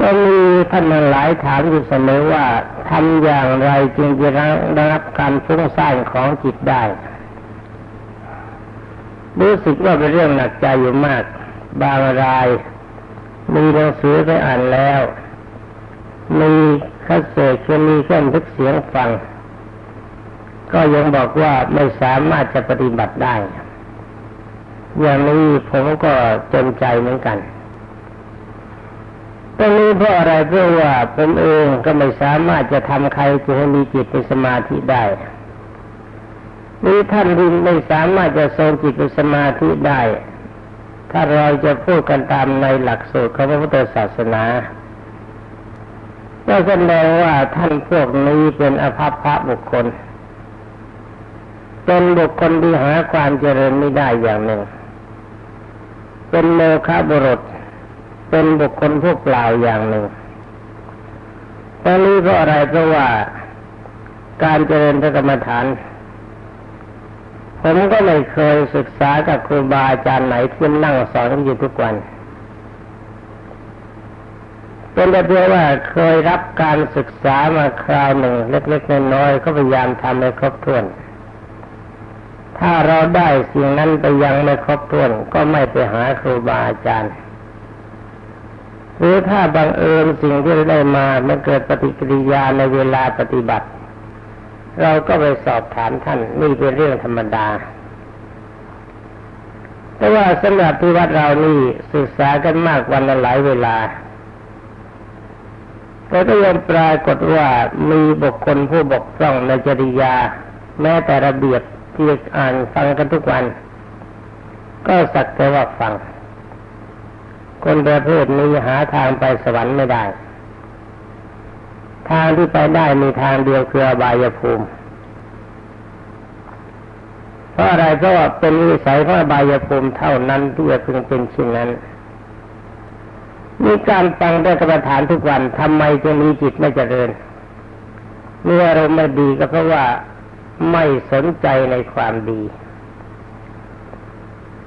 ก็มีท่านหลายถามอยู่เสมอว่าทำอย่างไรจึงจะระงับการฟุ้งซ่านของจิตได้ รู้สึกว่าเป็นเรื่องหนักใจอยู่มาก บางราย มีหนังสือไปอ่านแล้ว มีคัสเซ็ตมีเครื่องทึกเสียงฟัง ก็ยังบอกว่าไม่สามารถจะปฏิบัติได้ อย่างนี้ผมก็จนใจเหมือนกัน ตรงนี้เพราะอะไรเพราะว่าผมเองก็ไม่สามารถจะทำใครจะให้มีจิตเป็นสมาธิได้นี่ท่านที่ไม่สามารถจะทรงจิตเป็นสมาธิได้ ถ้าเราจะพูดกันตามในหลักสูตรของพระพุทธศาสนาก็แสดงว่าท่านพวกนี้เป็นอภัพพระบุคคล เป็นบุคคลที่หาความเจริญไม่ได้อย่างหนึ่ง เป็นโมฆะบุรุษ เป็นบุคคลผู้เปล่าอย่างหนึ่งตอนนี้เพราะอะไรเพราะว่าการเจริญพระกรรมฐาน ผมก็ไม่เคยศึกษากับครูบาอาจารย์ไหนที่นั่งสอนอยู่ทุกวัน เป็นแต่เพียงว่าเคยรับการศึกษามาคราวหนึ่ง เล็กๆน้อยๆก็พยายามทำให้ครบถ้วน ถ้าเราได้สิ่งนั้นไปยังไม่ครบถ้วน ก็ไม่ไปหาครูบาอาจารย์ หรือถ้าบังเอิญสิ่งที่เราได้มามันเกิดปฏิกิริยาในเวลาปฏิบัติ เราก็ไปสอบถามท่านนี่เป็นเรื่องธรรมดา แต่ว่าสำหรับที่วัดเรานี่ศึกษากันมากวันละหลายเวลาแต่ก็ยังปรากฏว่ามีบุคคลผู้บกพร่องในจริยา แม้แต่ระเบียบที่อ่านฟังกันทุกวัน ก็สักแต่ว่าฟัง คนประเภทนี้หาทางไปสวรรค์ไม่ได้ ทางที่ไปได้มีทางเดียวคืออบายภูมิเพราะอะไรเพราะว่าเป็นวิสัยของอบายภูมิเท่านั้นที่จะพึงเป็นเช่นนั้นมีการฟังได้กรรมฐานทุกวันทำไมจึงมีจิตไม่เจริญเมื่อเราไม่ดีก็เพราะว่าไม่สนใจในความดี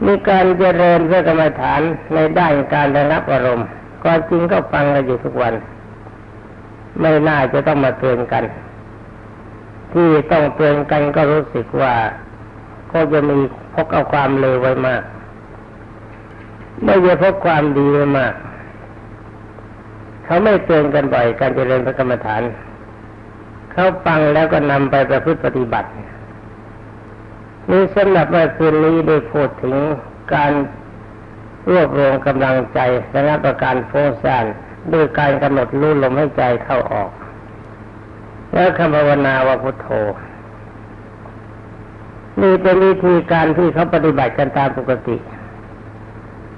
มีการเจริญเพื่อกรรมฐานในด้านการระงับอารมณ์ก็จริงก็ฟังกันอยู่ทุกวัน ไม่น่าจะต้องมาเตือนกัน ที่ต้องเตือนกันก็รู้สึกว่าก็จะมีพกเอาความเลวไว้มาก ไม่จะพกความดีไว้มากเขาไม่เตือนกันบ่อยการเจริญพระกรรมฐาน เขาฟังแล้วก็นำไปประพฤติปฏิบัติ นี่สำหรับเมื่อคืนนี้ได้พูดถึงการรวบรวมกำลังใจและนับประการโฟซานด้วยการกำหนดรู้ลมให้ใจเข้าออก แล้วคำภาวนาว่าพุทโธนี่เป็นวิธีการที่เขาปฏิบัติกันตามปกติ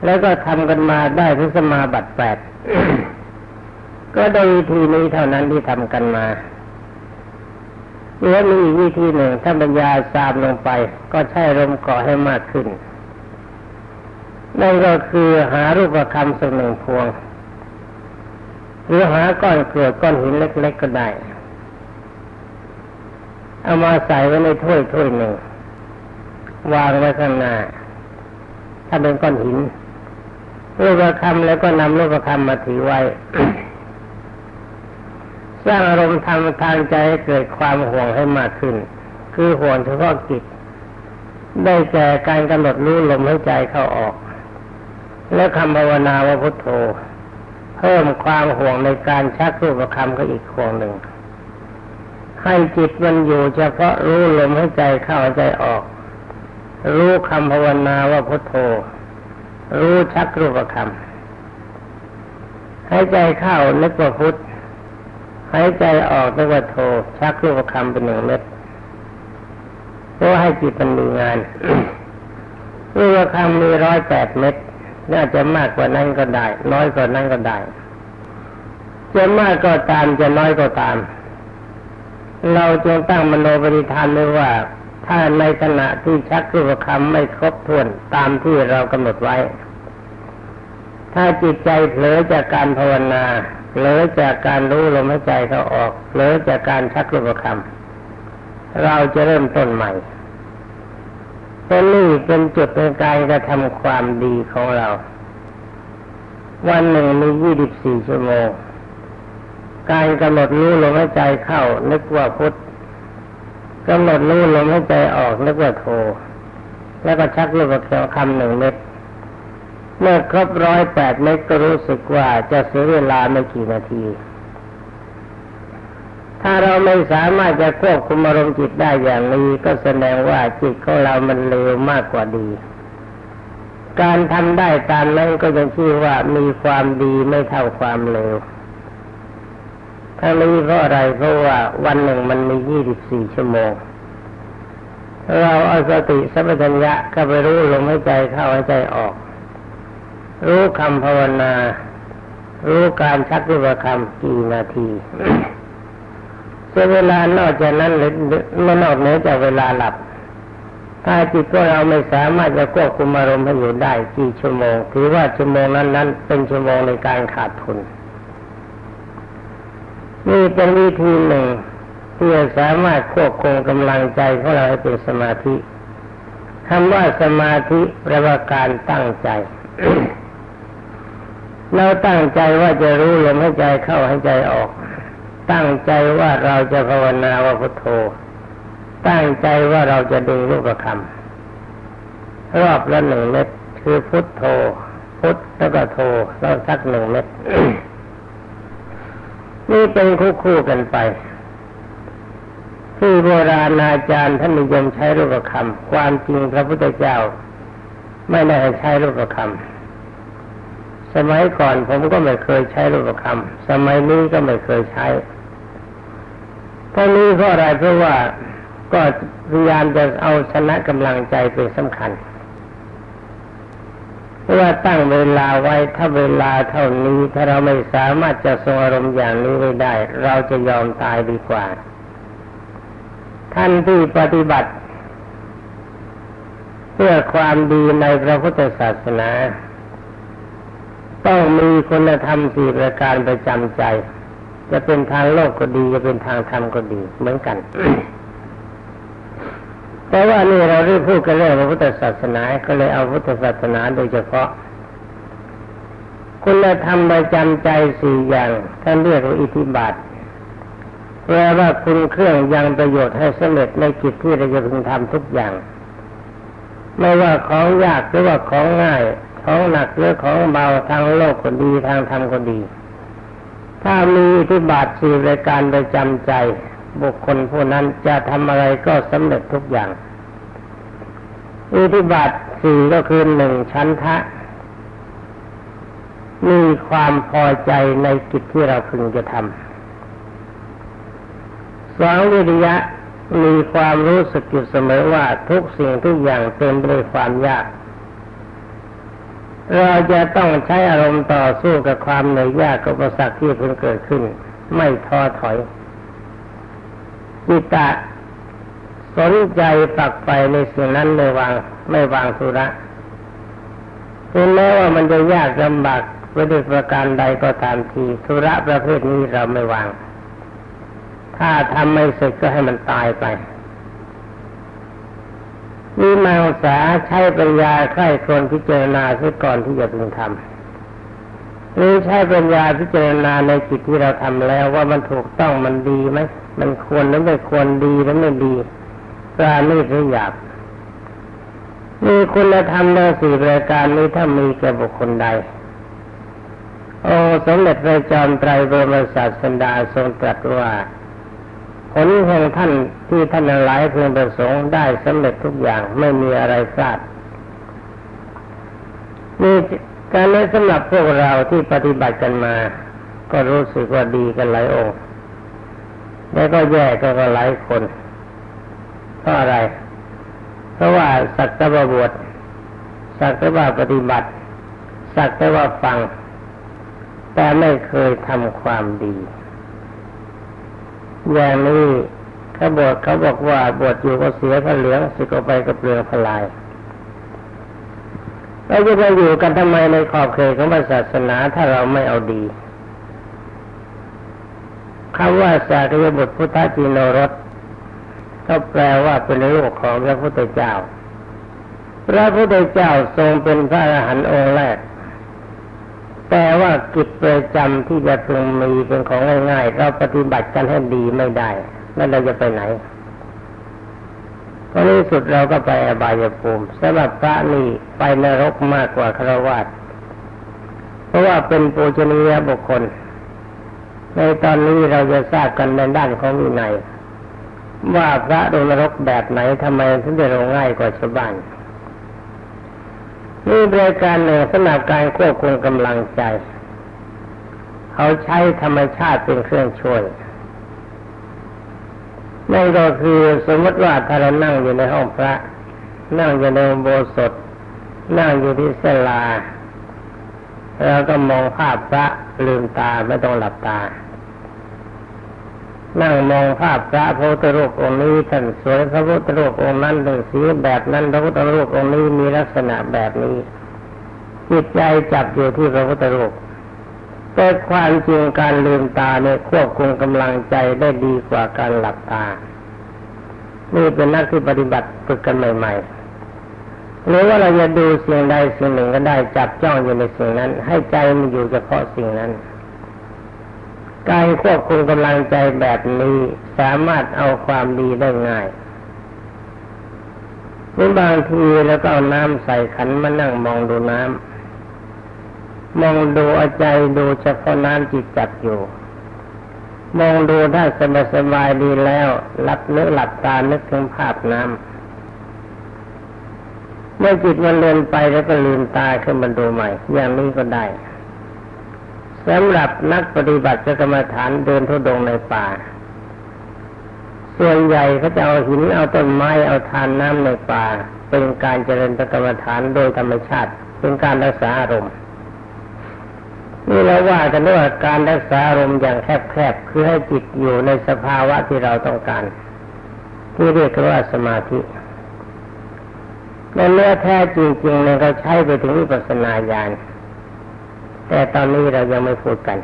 แล้วก็ทำกันมาได้ถึงสมาบัติแปดก็โดยวิธีนี้เท่านั้นที่ทำกันมา แล้วมีอีกวิธีหนึ่งถ้าบรรยายตามลงไป ก็ใช้ลมก่อให้มากขึ้น นั่นก็คือหารูปคำสักหนึ่งพวง หรือหาก้อนเกลือก้อนหินเล็ก ๆก็ได้ เอามาใส่ไว้ในถ้วยถ้วยหนึ่ง วางไว้ข้างหน้า ถ้าเป็นก้อนหินรูปคำแล้วก็นำรูปคำมาถือไว้ สร้างอารมณ์ทางทางใจให้เกิดความห่วงให้มากขึ้น คือห่วงเฉพาะจิตได้แก่การกำหนดรู้ลมหายใจเข้าออก และคำภาวนาว่าพุทโธ เพิ่มความห่วงในการชักรูปคำก็อีกห่วงหนึ่ง ให้จิตมันอยู่เฉพาะรู้ลมหายใจเข้าใจออก รู้คำภาวนาว่าพุทโธ รู้ชักรูปคำให้ใจเข้านึกว่าพุทธ หายใจออกแล้วก็โทชักลูกคำเป็นหนึ่งเม็ดเพื่อให้จิตมันมีงานลูกคำมีร้อยแปดเม็ดน่าจะมากกว่านั้นก็ได้ น้อยกว่านั้นก็ได้ จะมากก็ตามจะน้อยก็ตาม เราจงตั้งมโนปริธานไว้ว่า ถ้าในขณะที่ชักรูปคำไม่ครบถ้วนตามที่เรากำหนดไว้ ถ้าจิตใจเผลอจากการภาวนา เลือจากการรู้ลมหายใจเขาออกเลือจากการชักรูปคำเราจะเริ่มต้นใหม่เพราะนี่เป็นจุดในการกระทำความดีของเรา วันหนึ่งมียี่สิบสี่ชั่วโมง การกำหนดรู้ลมหายใจเข้า นึกว่าพุทธกำหนดรู้ลมหายใจออกนึกว่าโท แล้วก็ชักลูกเขียวคำหนึ่งเม็ด เมื่อครบร้อยแปดเม็ดก็รู้สึกว่าจะเสียเวลาไม่กี่นาที ถ้าเราไม่สามารถจะควบคุมอารมณ์จิตได้อย่างนี้ก็แสดงว่าจิตของเรามันเลวมากกว่าดี การทำได้ตามนั้นก็ยังชื่อว่ามีความดีไม่เท่าความเลวทั้งนี้เพราะอะไรเพราะว่าวันหนึ่งมันมียี่สิบสี่ชั่วโมง เราเอาสติสัมปชัญญะก็ไปรู้ลมหายใจเข้าหายใจออก รู้คำภาวนา รู้การชักรูปคำกี่นาทีเสเวลานอกจากนั้นไม่นอกเหนือจากเวลาหลับ ถ้าจิตของเราไม่สามารถจะควบคุมอารมณ์ให้อยู่ได้กี่ชั่วโมง ถือว่าชั่วโมงนั้นนั้นเป็นชั่วโมงในการขาดทุน นี่เป็นวิธีหนึ่งที่จะสามารถควบคุมกำลังใจของเราให้เป็นสมาธิคำว่าสมาธิแปลว่าการตั้งใจ เราตั้งใจว่าจะรู้ลมหายใจเข้าหายใจออก ตั้งใจว่าเราจะภาวนาว่าพุทโธ ตั้งใจว่าเราจะดึงรูปคำรอบละหนึ่งเม็ดคือพุทโธ พุทแล้วก็โธแล้วสักหนึ่งเม็ดนี่เป็นคู่คู่กันไป ที่โบราณอาจารย์ท่านนิยมใช้รูปคำความจริงพระพุทธเจ้า ไม่ได้ใช้รูปคำ สมัยก่อนผมก็ไม่เคยใช้รูปคำสมัยนี้ก็ไม่เคยใช้ทั้งนี้เพราะอะไรเพราะว่าก็พยายามจะเอาชนะกำลังใจเป็นสำคัญเพราะว่าตั้งเวลาไว้ถ้าเวลาเท่านี้ถ้าเราไม่สามารถจะทรงอารมณ์อย่างนี้ไว้ได้ เราจะยอมตายดีกว่า ท่านที่ปฏิบัติ เพื่อความดีในพระพุทธศาสนา ต้องมีคุณธรรมสี่ประการประจำใจ จะเป็นทางโลกก็ดี จะเป็นทางธรรมก็ดีเหมือนกัน แต่ว่านี่เราได้พูดกันเรื่องพระพุทธศาสนา ก็เลยเอาพุทธศาสนาโดยเฉพาะ คุณธรรมประจำใจสี่อย่างท่านเรียกว่าอิทธิบาทแปลว่าคุณเครื่องยังประโยชน์ให้สำเร็จในกิจที่เราจะพึงทำทุกอย่าง ไม่ว่าของยากหรือว่าของง่าย ของหนักหรือของเบาทางโลกก็ดีทางธรรมก็ดี ถ้ามีทธิบาทสี่รายการประจำใจ บุคคลผู้นั้นจะทำอะไรก็สำเร็จทุกอย่างอิทธิบาทสี่ก็คือหนึ่งชั้นทะ มีความพอใจในกิจที่เราพึงจะทำสองวิริยะมีความรู้สึกอยู่เสมอว่าทุกสิ่งทุกอย่างเต็มไปด้วยความยาก เราจะต้องใช้อารมณ์ต่อสู้กับความเหนื่อยยากกับประสักที่เพิ่งเกิดขึ้น ไม่ท้อถอยจิตตะสนใจปักไปในสิ่งนั้นไม่วางไม่วางธุระถึงแม้ว่ามันจะยากลำบากปด้วยประการใดก็ตามทีธุระประเภทนี้เราไม่วาง ถ้าทำไม่เสร็จก็ให้มันตายไป นี่มาสาใช้ปัญญาใคร่ครวญพิจารณาเสียก่อนที่จะพึงทำหรือใช้ปัญญาพิจารณาในจิตที่เราทำแล้วว่ามันถูกต้องมันดีไหมมันควรหรือไม่ควรดีหรือไม่ดีปราณีหรือหยาบมีคุณธรรมในสี่รายการนี้ถ้ามีแก่บุคคลใดโอ้สมเด็จพระจอมไตรบรมศาสดาทรงตรัสว่า ผลแห่งท่านที่ท่านหลายเพื่อประสงค์ได้สำเร็จทุกอย่างไม่มีอะไรพลาดนี่การนี้สำหรับพวกเราที่ปฏิบัติกันมา ก็รู้สึกว่าดีกันหลายองค์แล้วก็แย่ก็ก็หลายคนเพราะอะไร เพราะว่าสักแต่ว่าบวชสักแต่ว่าปฏิบัติ สักแต่ว่าฟัง แต่ไม่เคยทำความดี อย่างนี้ขาบวชเขาบอกว่าบวชอยู่ก็เสียพระเหลืองสิกไปก็เปลืองพลายเราจะไปอยู่กันทำไมในขอบเขตของศาสนาถ้าเราไม่เอาดีคำว่าสากยบุตรพุทธจิโนรสก็แปลว่าเป็นลูกของพระพุทธเจ้า พระพุทธเจ้าทรงเป็นพระอรหันต์องค์แรก แต่ว่ากิจประจำที่จะพึงมีเป็นของง่ายๆ เราปฏิบัติกันให้ดีไม่ได้ แล้วเราจะไปไหนพอที่สุดเราก็ไปอบายภูมิสำหรับพระนี่ไปนรกมากกว่าครวาสเพราะว่าเป็นปูชนียบุคคล ในตอนนี้เราจะทราบกันในด้านของวินัยว่าพระลงนรกแบบไหนทำไมถึงจะลงง่ายกว่าชาวบ้าน นี่บริการหนึ่งสำหรับการควบคุมกำลังใจ เขาใช้ธรรมชาติเป็นเครื่องช่วยนั่นก็คือสมมติว่าถ้าเรานั่งอยู่ในห้องพระ นั่งอยู่ในโบสถนั่งอยู่ที่เสลาเราก็มองภาพพระลืมตาไม่ต้องหลับตา นั่งมองภาพพระพุทธรูปองค์นี้ท่านสวยพระพุทธรูปองค์นั้นเป็นสีแบบนั้นพระพุทธรูปองค์นี้มีลักษณะแบบนี้จิตใจจับอยู่ที่พระพุทธรูปแต่ความจริงการลืมตาเนี่ยควบคุมกำลังใจได้ดีกว่าการหลับตา นี่เป็นนักที่ปฏิบัติฝึกกันใหม่ ๆ หรือว่าเราจะดูสิ่งใดสิ่งหนึ่งก็ได้จับจ้องอยู่ในสิ่งนั้น ให้ใจมันอยู่เฉพาะสิ่งนั้น การควบคุมกำลังใจแบบนี้สามารถเอาความดีได้ง่ายนี่บางทีแล้วก็เอาน้ำใส่ขันมานั่งมองดูน้ำมองดูอาใจดูเฉพาะน้ำจิตจับอยู่ มองดูถ้าสบายสบายดีแล้วหลับเนื้อหลับตานึกถึงภาพน้ำเมื่อจิตมันเลือนไปแล้วก็ลืมตาขึ้นมาดูใหม่ อย่างนี้ก็ได้ สำหรับนักปฏิบัติกรรมฐานเดินทุดงในป่า ส่วนใหญ่เขาจะเอาหินเอาต้นไม้เอาทานน้ำในป่า เป็นการเจริญกรรมฐานโดยธรรมชาติ เป็นการรักษาอารมณ์นี่เราว่ากันว่าการรักษาอารมณ์อย่างแคบๆคือให้จิตอยู่ในสภาวะที่เราต้องการ ที่เรียกว่าสมาธิในเนื้อแท้จริงๆเนี่ยเขาใช้ไปถึงวิปัสสนาญาณ แต่ตอนนี้เรายังไม่พูดกัน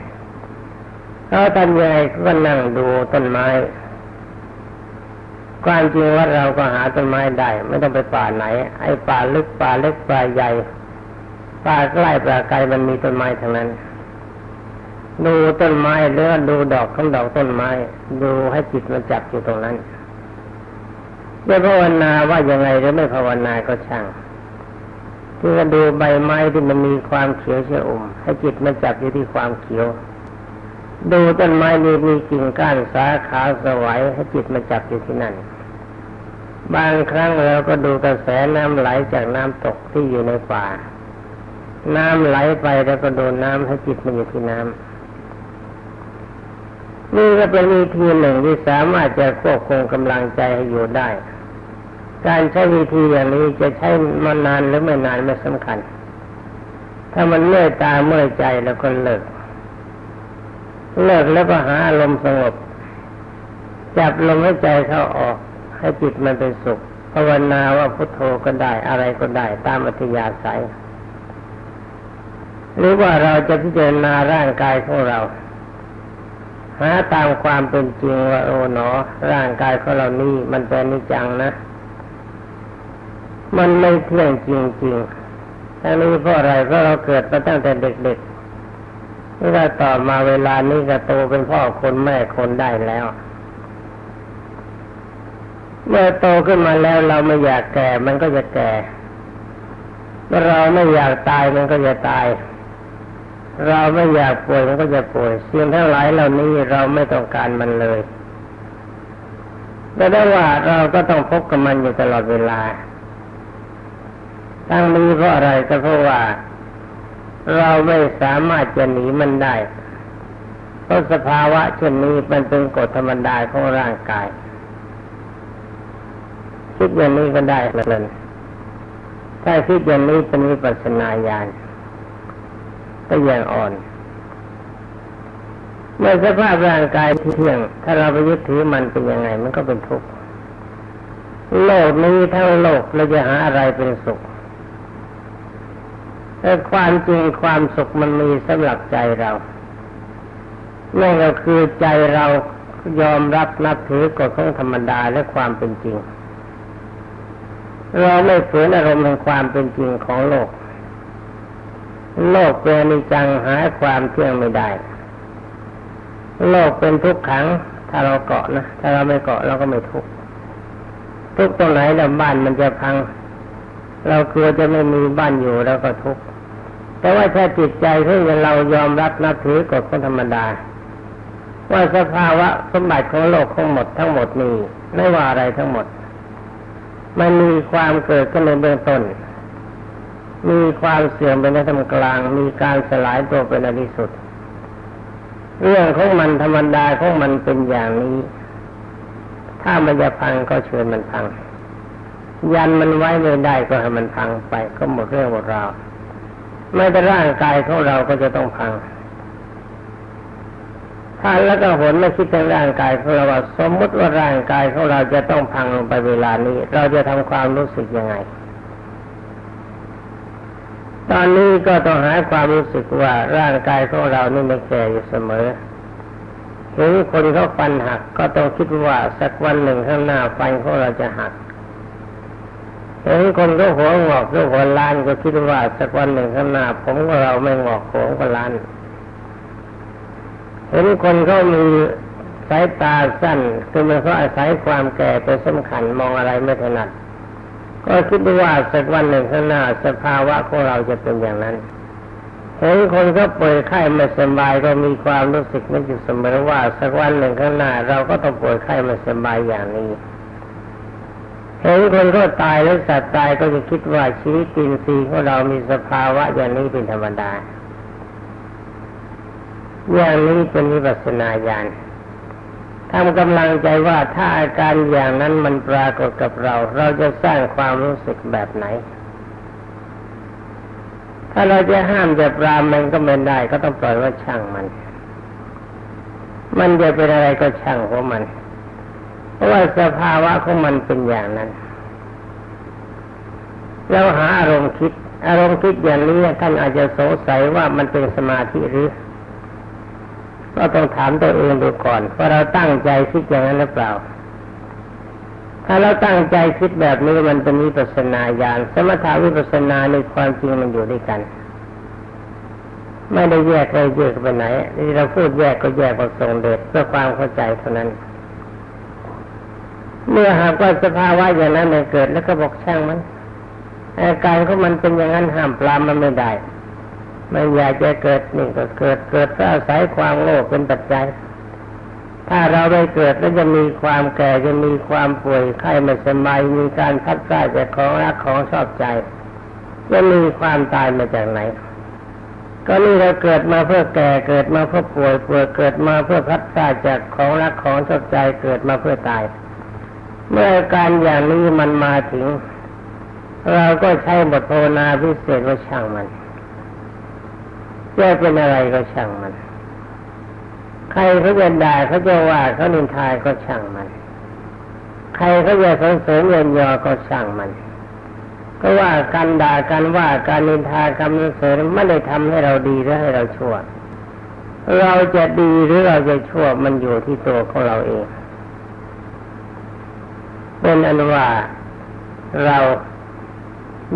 เราทำยังไงก็นั่งดูต้นไม้ ความจริงว่าเราก็หาต้นไม้ได้ ไม่ต้องไปป่าไหน ไอ้ป่าลึกป่าเล็กป่าใหญ่ป่าใกล้ป่าไกลมันมีต้นไม้ทั้งนั้น ดูต้นไม้หรือดูดอกของดอกต้นไม้ ดูให้จิตมันจับอยู่ตรงนั้นจะภาวนาว่ายังไงหรือไม่ภาวนาก็ช่าง ที่จะดูใบไม้ที่มันมีความเขียวเชอมให้จิตมันจับอยู่ที่ความเขียว ดูต้นไม้นี้มีกิ่งก้านสาขาสวายให้จิตมันจับอยู่ที่นั่น บางครั้งเราก็ดูกระแสน้ำไหลจากน้ำตกที่อยู่ในป่า น้ำไหลไปแล้วก็ดูน้ำให้จิตมันอยู่ที่น้ำนี่ก็เป็นวิธีหนึ่งที่สามารถจะควบคุมกำลังใจให้อยู่ได้ การใช้วิธีอย่างนี้จะใช้มานานหรือไม่นานไม่สำคัญ ถ้ามันเมื่อยตาเมื่อยใจแล้วก็เลิก เลิกแล้วก็หาอารมณ์สงบ จับลมให้ใจเข้าออก ให้จิตมันเป็นสุขภาวนาว่าพุทโธก็ได้อะไรก็ได้ตามอัธยาศัย หรือว่าเราจะพิจารณาร่างกายของเราหาตามความเป็นจริงว่าโอ๋หนอ ร่างกายของเรานี่มันเป็นนิจังนะ มันไม่เที่ยงจริงๆทั้งนี้เพราะอะไรเพราะเราเกิดมาตั้งแต่เด็กๆนี่ก็ต่อมาเวลานี้ก็โตเป็นพ่อคนแม่คนได้แล้ว เมื่อโตขึ้นมาแล้วเราไม่อยากแก่ มันก็จะแก่เมื่อเราไม่อยากตายมันก็จะตาย เราไม่อยากป่วยมันก็จะป่วยสิ่งทั้งหลายเหล่านี้เราไม่ต้องการมันเลยแต่ได้ว่าเราก็ต้องพบกับมันอยู่ตลอดเวลา ทั้งนี้เพราะอะไรก็เพราะว่า เราไม่สามารถจะหนีมันได้เพราะสภาวะเช่นนี้มันเป็นกฎธรรมดาของร่างกาย คิดอย่างนี้ก็ได้เลยถ้าคิดอย่างนี้เป็นวิปัสสนาญาณก็ยังอ่อนเมื่อสภาพร่างกายเที่ยง ถ้าเราไปยึดถือมันเป็นยังไง มันก็เป็นทุกข์ โลกนี้ทั้งโลกเราจะหาอะไรเป็นสุข แต่ความจริงความสุขมันมีสำหรับใจเรานั่นก็คือใจเรายอมรับนับถือกฎของธรรมดาและความเป็นจริง เราไม่ฝืนอารมณ์แห่งความเป็นจริงของโลก โลกเป็นนิจจังหาความเที่ยงไม่ได้ โลกเป็นทุกขัง ถ้าเราเกาะนะ ถ้าเราไม่เกาะเราก็ไม่ทุกข์ทุกตรงไหนแล้วบ้านมันจะพัง เรากลัวจะไม่มีบ้านอยู่แล้วก็ทุกข์ แต่ว่าถ้าจิตใจที่เรายอมรับนับถือกฎของธรรมดา ว่าสภาวะสมบัติของโลกทั้งหมดทั้งหมดนี้ไม่ว่าอะไรทั้งหมด มันมีความเกิดขึ้นในเบื้องต้น มีความเสื่อมเป็นในธรรมกลาง มีการสลายตัวเป็นในที่สุด เรื่องของมันธรรมดาของมันเป็นอย่างนี้ ถ้ามันจะพังก็เชิญมันพัง ยันมันไว้ไม่ได้ก็ให้มันพังไปก็หมดเรื่องหมดราว ไม่แต่ร่างกายของเราก็จะต้องพังถ้าแล้วก็หนไม่คิดถึงร่างกายของเราว่าสมมติว่าร่างกายของเราจะต้องพังลงไปเวลานี้ เราจะทำความรู้สึกยังไง ตอนนี้ก็ต้องหาความรู้สึกว่าร่างกายของเรานี่ไม่แก่อยู่เสมอเห็นคนเขาฟันหัก ก็ต้องคิดว่าสักวันหนึ่งข้างหน้าฟันของเราจะหัก เห็นคนเขาหัวงอกหรือหัวล้านก็คิดว่าสักวันหนึ่งข้างหน้าผมของเราไม่งอกหัวก็ล้านเห็นคนเขามีสายตาสั้นคือมันเขาอาศัยความแก่เป็นสำคัญมองอะไรไม่ถนัด ก็คิดว่าสักวันหนึ่งข้างหน้าสภาวะของเราจะเป็นอย่างนั้นเห็นคนเขาป่วยไข้ไม่สบายก็มีความรู้สึกนึกอยู่เสมอว่าสักวันหนึ่งข้างหน้าเราก็ต้องป่วยไข้ไม่สบายอย่างนี้ เห็นคนก็ตายแล้วสัตว์ตายก็จะคิดว่าชีวิตจินซีของเรามีสภาวะอย่างนี้เป็นธรรมดา อย่างนี้เป็นวิปัสนาญาณทำกำลังใจว่าถ้าอาการอย่างนั้นมันปรากฏกับเรา เราจะสร้างความรู้สึกแบบไหน ถ้าเราจะห้ามจะปรามมันก็ไม่ได้ ก็ต้องปล่อยว่าช่างมัน มันจะเป็นอะไรก็ช่างของมัน ราะว่าสภาวะของมันเป็นอย่างนั้น เราหาอารมณ์คิด อารมณ์คิดอย่างนี้ท่านอาจจะสงสัยว่ามันเป็นสมาธิหรือ ก็ต้องถามตัวเองดูก่อนว่าเราตั้งใจคิดอย่างนั้นหรือเปล่า ถ้าเราตั้งใจคิดแบบนี้มันเป็นวิปัสนาญาณสมถาวิปัสนาในความจริงมันอยู่ด้วยกัน ไม่ได้แยกเลยแยกไปไหนที่เราพูดแยกก็แยกผสงเด็ดเพื่อความเข้าใจเท่านั้น เมื่อหากว่าสภาวะอย่างนั้นเกิดแล้วก็บอกช่างมันอาการของมันเป็นอย่างนั้นห้ามปรามมันไม่ได้ไม่อยากจะเกิดนี่ก็เกิดเกิดเพราะอาศัยความโลภเป็นปัจจัย ถ้าเราได้เกิดแล้วจะมีความแก่จะมีความป่วยไข้ไม่สบายมีการพัดพลาดจากของรักของชอบใจจะมีความตายมาจากไหน ก็นี่เราเกิดมาเพื่อแก่เกิดมาเพื่อป่วยป่วยเกิดมาเพื่อพัดพลาดจากของรักของชอบใจเกิดมาเพื่อตาย เมื่อการอย่างนี้มันมาถึง เราก็ใช้บทภาวนาพิเศษว่าช่างมันจะเป็นอะไรก็ช่างมัน ใครเขาจะด่าเขาจะว่าเขานินทาก็ช่างมัน ใครเขาจะสรรเสริญเยินยอก็ช่างมัน ก็ว่าการด่ากันว่าการนินทาคำสรรเสริญไม่ได้ทำให้เราดีหรือให้เราชั่ว เราจะดีหรือเราจะชั่วมันอยู่ที่ตัวของเราเอง เป็นอนุว่าเรา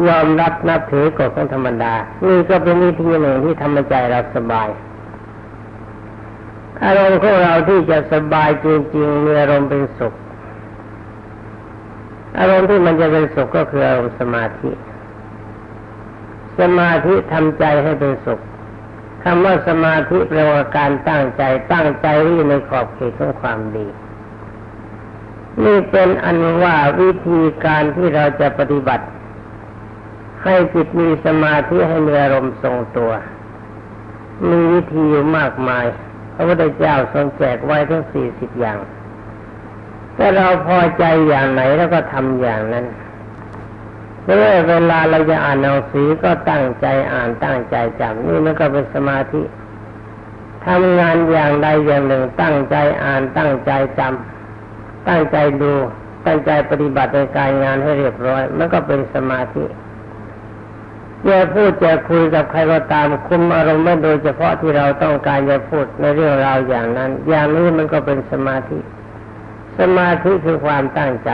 ยอมรับนับถือกฎของธรรมดา นี่ก็เป็นวิธีหนึ่งที่ทำให้ใจเราสบายอารมณ์ของเราที่จะสบายจริงๆมีอารมณ์เป็นสุข อารมณ์ที่มันจะเป็นสุขก็คืออารมณ์สมาธิ สมาธิทำใจให้เป็นสุขคำว่าสมาธิแปลว่าการตั้งใจตั้งใจที่ในขอบเขตของความดี นี่เป็นอันว่าวิธีการที่เราจะปฏิบัติ ให้จิตมีสมาธิให้มีอารมณ์ทรงตัว มีวิธีมากมาย พระพุทธเจ้าทรงแจกไว้ทั้งสี่สิบอย่างถ้าเราพอใจอย่างไหนแล้วก็ทำอย่างนั้นเมื่อเวลาเราจะอ่านหนังสือก็ตั้งใจอ่านตั้งใจจำนี่มันก็เป็นสมาธิทำงานอย่างใดอย่างหนึ่งตั้งใจอ่านตั้งใจจำ ตั้งใจดูตั้งใจปฏิบัติในการงานให้เรียบร้อยมันก็เป็นสมาธิจะพูดจะคุยกับใครก็ตามคุมอารมณ์ไม่โดยเฉพาะที่เราต้องการจะพูดในเรื่องราวอย่างนั้น อย่างนี้มันก็เป็นสมาธิ สมาธิคือความตั้งใจ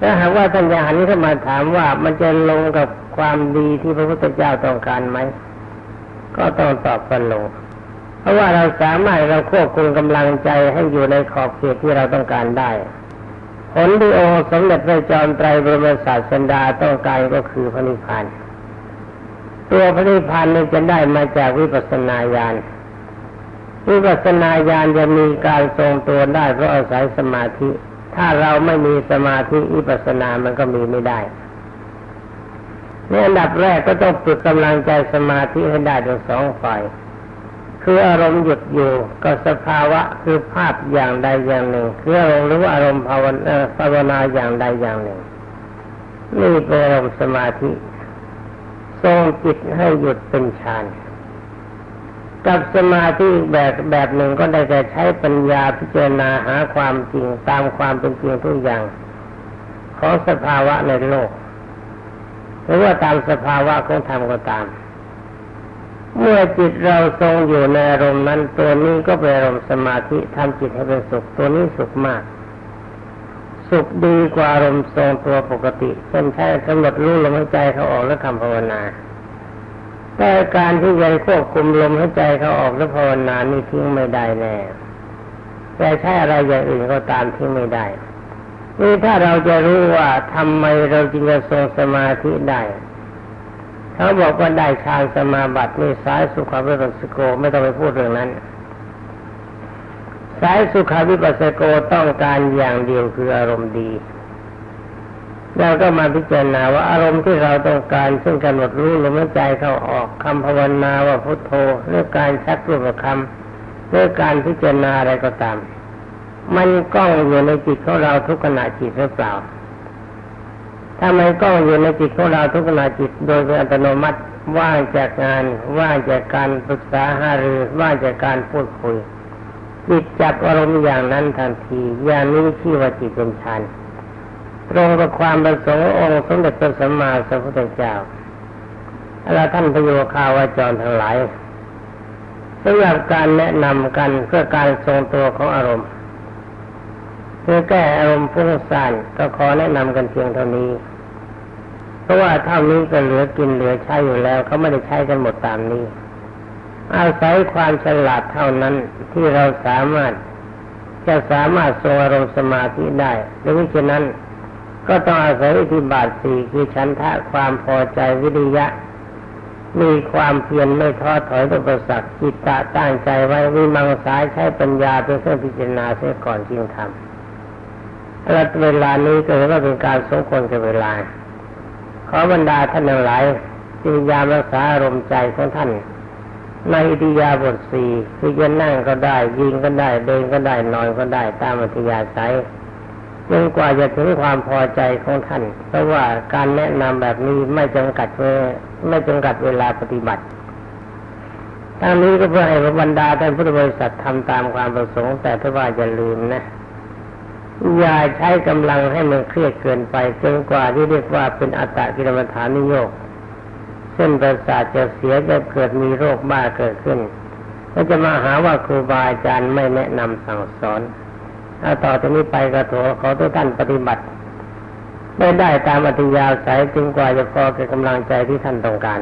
ถ้าหากว่าท่านยาหันนี้เข้ามาถามว่ามันจะลงกับความดีที่พระพุทธเจ้าต้องการไหม ก็ต้องตอบกันลง เพราะว่าเราสามารถเราควบคุมกำลังใจให้อยู่ในขอบเขตที่เราต้องการได้ ผลที่องค์สมเด็จพระจอมไตรบรมศาสดาต้องการก็คือพระนิพพานตัวพระนิพพานนี้จะได้มาจากวิปัสสนาญาณวิปัสสนาญาณจะมีการทรงตัวได้เพราะอาศัยสมาธิ ถ้าเราไม่มีสมาธิวิปัสสนามันก็มีไม่ได้ในอันดับแรกก็ต้องฝึกกำลังใจสมาธิให้ได้ทั้งสองฝ่าย คืออารมณ์หยุดอยู่ก็สภาวะคือภาพอย่างใดอย่างหนึ่ง คืออารมณ์หรือว่าอารมณ์ภาวนาภาวนาอย่างใดอย่างหนึ่งนี่เป็นอารมณ์สมาธิทรงจิตให้หยุดเป็นฌานกับสมาธิแบบแบบหนึ่งก็ได้แต่ใช้ปัญญาพิจารณาหาความจริงตามความเป็นจริงทุกอย่าง ของสภาวะในโลก หรือว่าตามสภาวะของธรรมก็ตาม เมื่อจิตเราทรงอยู่ในอารมณ์นั้น ตัวนี้ก็เป็นอารมณ์สมาธิทำจิตให้เป็นสุขตัวนี้สุขมาก สุขดีกว่าอารมณ์ทรงตัวปกติเช่นแค่กำหนดรู้ลมหายใจเขาออกแล้วคำภาวนา แต่การที่จะควบคุมลมหายใจเขาออกแล้วภาวนานี่ทิ้งไม่ได้แน่แต่ใช้อะไรอย่างอื่นก็ตามทิ้งไม่ได้นี่ถ้าเราจะรู้ว่าทำไมเราจึงจะทรงสมาธิได้ เขาบอกว่าได้ฌานสมาบัตินี่สายสุขวิปัสสโกไม่ต้องไปพูดเรื่องนั้น สายสุขวิปัสสโกต้องการอย่างเดียวคืออารมณ์ดีเราก็มาพิจารณาว่าอารมณ์ที่เราต้องการ ซึ่งกำหนดรู้ลมหายใจเข้าออกคำภาวนาว่าพุทโธหรือการชักรูปคำหรือการพิจารณาอะไรก็ตาม มันกล้องอยู่ในจิตของเราทุกขณะจิตหรือเปล่า ถ้ามันกล้องอยู่ในจิตของเราทุกขณะจิตโดยเป็นอัตโนมัติว่างจากงานว่างจากการปรึกษาหารือว่างจากการพูดคุยจิตจับอารมณ์อย่างนั้นทันทีอย่างนี้ชื่อว่าจิตเป็นฌานตรงกับความประสงค์องค์สมเด็จพระสัมมาสัมพุทธเจ้าแล้วท่านพโยคาวาจรทั้งหลายสำหรับการแนะนำกันเพื่อการทรงตัวของอารมณ์ เพื่อแก้อารมณ์ฟุ้งซ่านก็ขอแนะนำกันเพียงเท่านี้ เพราะว่าเท่านี้ก็เหลือกินเหลือใช้อยู่แล้วเขาไม่ได้ใช้กันหมดตามนี้ อาศัยความฉลาดเท่านั้นที่เราสามารถจะสามารถทรงอารมณ์สมาธิได้ดังฉะนั้นก็ต้องอาศัยอิทธิบาทสี่คือฉันทะความพอใจวิริยะ มีความเพียรไม่ท้อถอยต่อประสักจิตตะตั้งใจไว้วิมังสายใช้ปัญญาเป็นเครื่องพิจารณาเสียก่อนจึงทำ และเวลานี้ก็ถือว่าเป็นการสมควรกับเวลา ขอบรรดาท่านทั้งหลายจึงยามรักษาอารมณ์ใจของท่าน ในอิทยาบทสี่คือจะนั่งก็ได้ยิงก็ได้เดินก็ได้นอนก็ได้ตามอัธยาศัยจนกว่าจะถึงความพอใจของท่าน เพราะว่าการแนะนำแบบนี้ไม่จำกัดเวไม่จำกัดเวลาปฏิบัติทั้งนี้ก็เพื่อให้บรรดาท่านพุทธบริษัททำตามความประสงค์ แต่ถ้าว่าอย่าลืมนะ อย่าใช้กำลังให้มันเครียดเกินไปจนกว่าที่เรียกว่าเป็นอัตตกิรมฐานนิโยกเส้นประสาทจะเสียจะเกิดมีโรคบ้าเกิดขึ้นก็จะมาหาว่าครูบาอาจารย์ไม่แนะนำสั่งสอนถ้าต่อจากนี้ไปก็ขอขอทุกท่านปฏิบัติไม่ได้ตามอัธยาศัยจึงกว่าจะพอแก่กำลังใจที่ท่านต้องการ